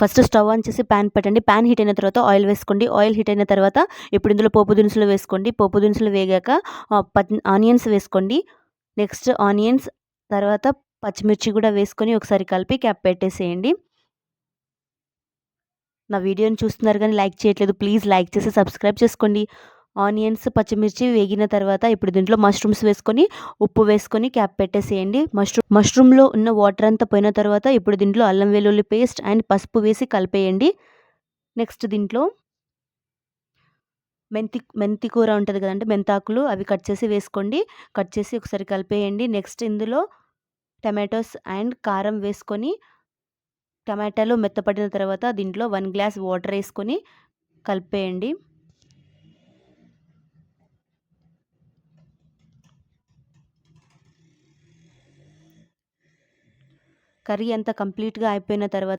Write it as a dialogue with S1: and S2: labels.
S1: First stove on చేసి pan పెట్టండి. Pan heat అయిన తర్వాత ఆయిల్ వేసుకోండి. ఆయిల్ హీట్ అయిన తర్వాత ఇప్పుడు ఇందులో పోపు దినుసులు వేసుకోండి. పోపు దినుసులు వేగాక ఆనియన్స్ వేసుకోండి. నెక్స్ట్ ఆనియన్స్ తర్వాత పచ్చిమిర్చి కూడా వేసుకొని ఒకసారి కలిపి క్యాప్ పెట్టేసేయండి. నా వీడియోని చూస్తున్నారు కానీ లైక్ చేయట్లేదు. ప్లీజ్ లైక్ చేసి సబ్స్క్రైబ్ చేసుకోండి. ఆనియన్స్ పచ్చిమిర్చి వేగిన తర్వాత ఇప్పుడు దీంట్లో మష్రూమ్స్ వేసుకొని ఉప్పు వేసుకొని క్యాప్ పెట్టేసేయండి. మష్రూమ్ మష్రూమ్లో ఉన్న వాటర్ అంతా పోయిన తర్వాత ఇప్పుడు దీంట్లో అల్లం వెల్లుల్లి పేస్ట్ అండ్ పసుపు వేసి కలిపేయండి. నెక్స్ట్ దీంట్లో మెంతి మెంతి కూర ఉంటుంది కదండి మెంతాకులు అవి కట్ చేసి వేసుకోండి. కట్ చేసి ఒకసారి కలిపేయండి. నెక్స్ట్ ఇందులో టమాటోస్ అండ్ కారం వేసుకొని టమాటాలు మెత్తపడిన తర్వాత దీంట్లో వన్ గ్లాస్ వాటర్ వేసుకొని కలిపేయండి. కర్రీ అంతా కంప్లీట్గా అయిపోయిన తర్వాత